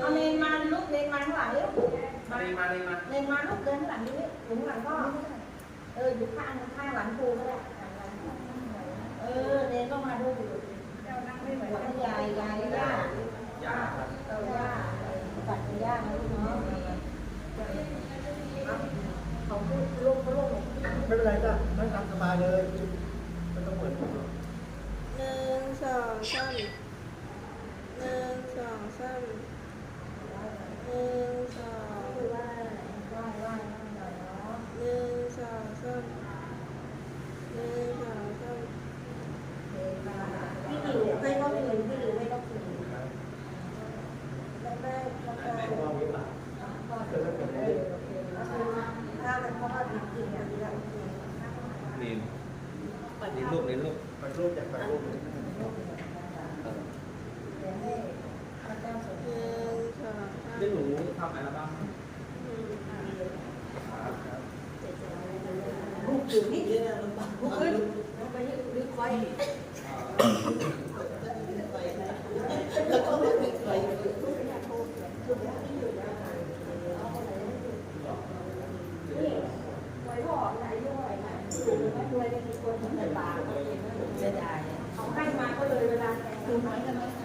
เอาเนนมาลูกเนนมาข้างหลังเร็วมาเลยมาเลยมาเนนมาลูกเดินข้างหลังนี้อยู่ข้างหลังก็เอออยู่ข้างข้างหลังครูก็ได้เออเนนก็มาด้วยอยู่หัวให้ยายยายย่าย่าครับเออย่าปัดย่านะลูกเนาะเขาพูดลูกเขาลูกไม่เป็นไรจ้ะนั่งตามสบายเลยไม่ต้องเปิดผมหรอก หนึ่งสองสามหนึ่งสองสามหนึ่งสอง คือว่าว่าว่าหน่อยเนาะ หนึ่งสองสามหนึ่งสองสาม พี่หลิวให้น้องหลิวพี่หลิวให้น้องหลิวแล้วแม่แล้วก็ แม่พ่อมีป่ะ พ่อจะเป็นเออโอเคถ้ามันพ่อจริงๆอย่างนี้แล้วโอเค นี่นี่ลูกนี่ลูกไปรูปอยากไปรูปเลยเดี๋ยวให้พระเจ้าสมหนึ่งสองสามเรื่องหนูทำอะไรบ้างลูกถือนี่เยอะลำบากลูกขึ้นแล้วไปดึกไฟแล้วก็ไม่ดึกไฟ ไว้บอกนายด้วยนะ ด้วยในคนที่ตาเขาเองเสียดายเขาให้มาก็เลยเวลาคุณน้อยกันไหม